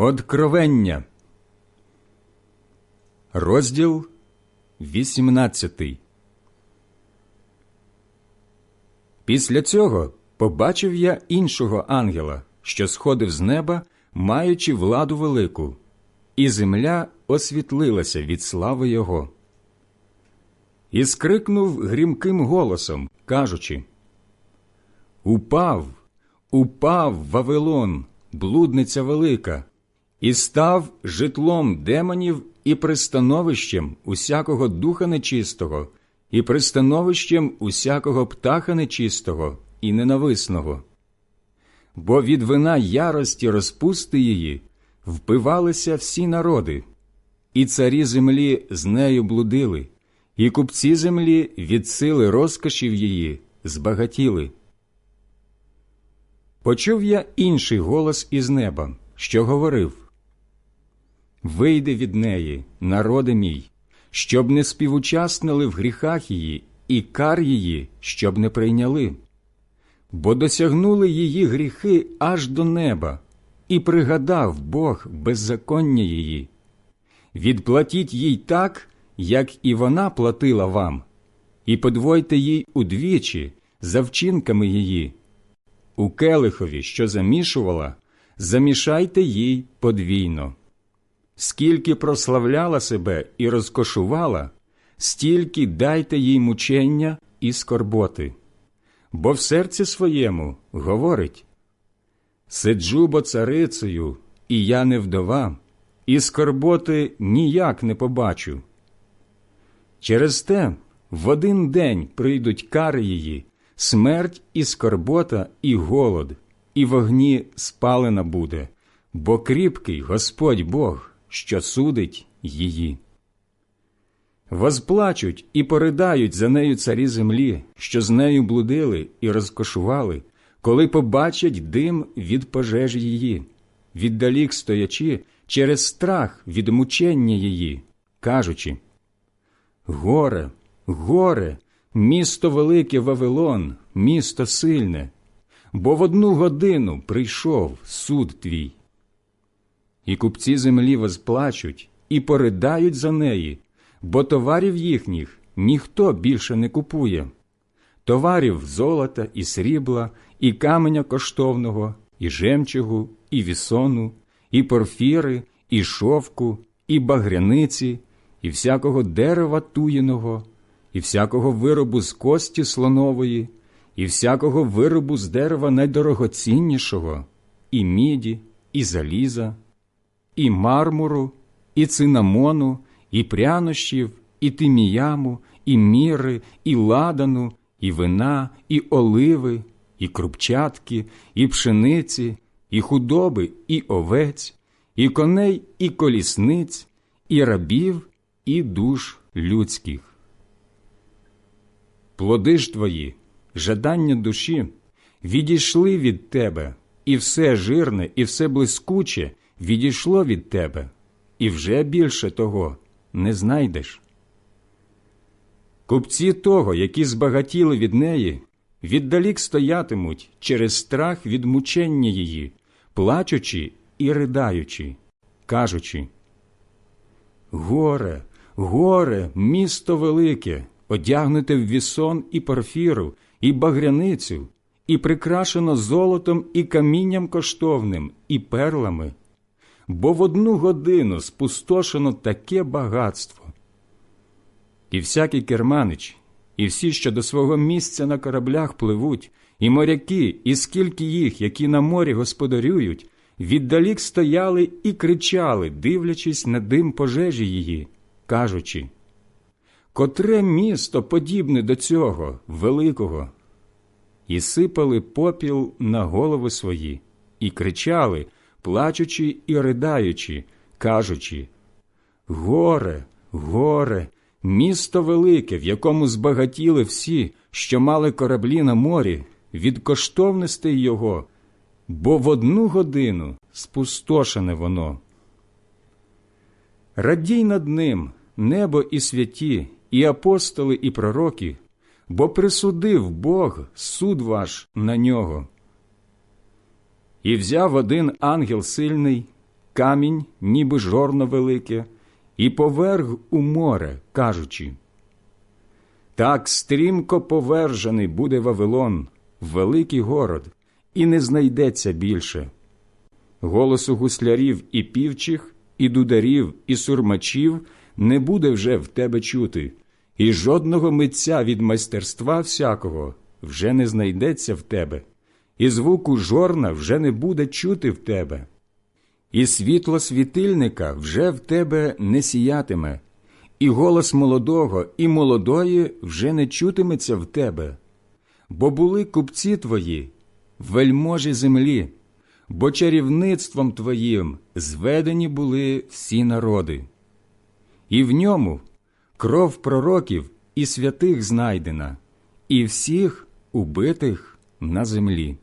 Откровення, розділ 18 Після цього побачив я іншого ангела, що сходив з неба, маючи владу велику, і земля освітлилася від слави Його. І скрикнув грімким голосом, кажучи Упав, упав Вавилон, блудниця велика, і став житлом демонів і пристановищем усякого духа нечистого, і пристановищем усякого птаха нечистого і ненависного. Бо від вина ярості розпусти її впивалися всі народи, і царі землі з нею блудили, і купці землі від сили розкошів її збагатіли. Почув я інший голос із неба, що говорив Вийди від неї, народи мій, щоб не співучаснили в гріхах її, і кар її, щоб не прийняли, бо досягнули її гріхи аж до неба, і пригадав Бог беззаконня її. Відплатіть їй так, як і вона платила вам, і подвойте їй удвічі за вчинками її. У келихові, що замішувала, замішайте їй подвійно. Скільки прославляла себе і розкошувала, стільки дайте їй мучення і скорботи. Бо в серці своєму говорить Сиджу бо царицею, і я не вдова, і скорботи ніяк не побачу. Через те в один день прийдуть кари її, смерть і скорбота, і голод, і вогні спалена буде, бо кріпкий Господь Бог, що судить її. Возплачуть і поридають за нею царі землі, що з нею блудили і розкошували, коли побачать дим від пожежі її, віддалік стоячи через страх від мучення її, кажучи Горе, горе, місто велике Вавилон, місто сильне, бо в одну годину прийшов суд твій. І купці землі возплачуть і поридають за неї, бо товарів їхніх ніхто більше не купує, товарів золота і срібла, і каменя коштовного, і жемчугу, і вісону, і порфіри, і шовку, і багряниці, і всякого дерева туєного, і всякого виробу з кості слонової, і всякого виробу з дерева найдорогоціннішого, і міді, і заліза, і мармуру, і цинамону, і прянощів, і тиміяму, і міри, і ладану, і вина, і оливи, і крупчатки, і пшениці, і худоби, і овець, і коней, і колісниць, і рабів, і душ людських. Плоди ж твої, жадання душі, відійшли від тебе, і все жирне, і все блискуче відійшло від тебе, і вже більше того не знайдеш. Купці того, які збагатіли від неї, віддалік стоятимуть через страх від мучення її, плачучи і riдаючи, кажучи Горе, горе, місто велике, одягнуте в вісон і парфіру, і багряницю, і прикрашено золотом і камінням коштовним, і перлами, бо в одну годину спустошено таке багатство. І всякий керманич, і всі, що до свого місця на кораблях пливуть, і моряки, і скільки їх, які на морі господарюють, віддалік стояли і кричали, дивлячись на дим пожежі її, кажучи Котре місто подібне до цього, великого? І сипали попіл на голови свої, і кричали, плачучи і ридаючи, кажучи Горе, горе, місто велике, в якому збагатіли всі, що мали кораблі на морі, від коштовностей його, бо в одну годину спустошене воно. Радій над ним, небо і святі, і апостоли, і пророки, бо присудив Бог суд ваш на нього. І взяв один ангел сильний, камінь, ніби жорно велике, і поверг у море, кажучи. Так стрімко повержений буде Вавилон, великий город, і не знайдеться більше. Голосу гуслярів і півчих, і дударів, і сурмачів не буде вже в тебе чути, і жодного митця від майстерства всякого вже не знайдеться в тебе, і звуку жорна вже не буде чути в тебе. І світло світильника вже в тебе не сіятиме, і голос молодого і молодої вже не чутиметься в тебе, бо були купці твої, вельможі землі, бо чарівництвом твоїм зведені були всі народи. І в ньому кров пророків і святих знайдена, і всіх убитих на землі.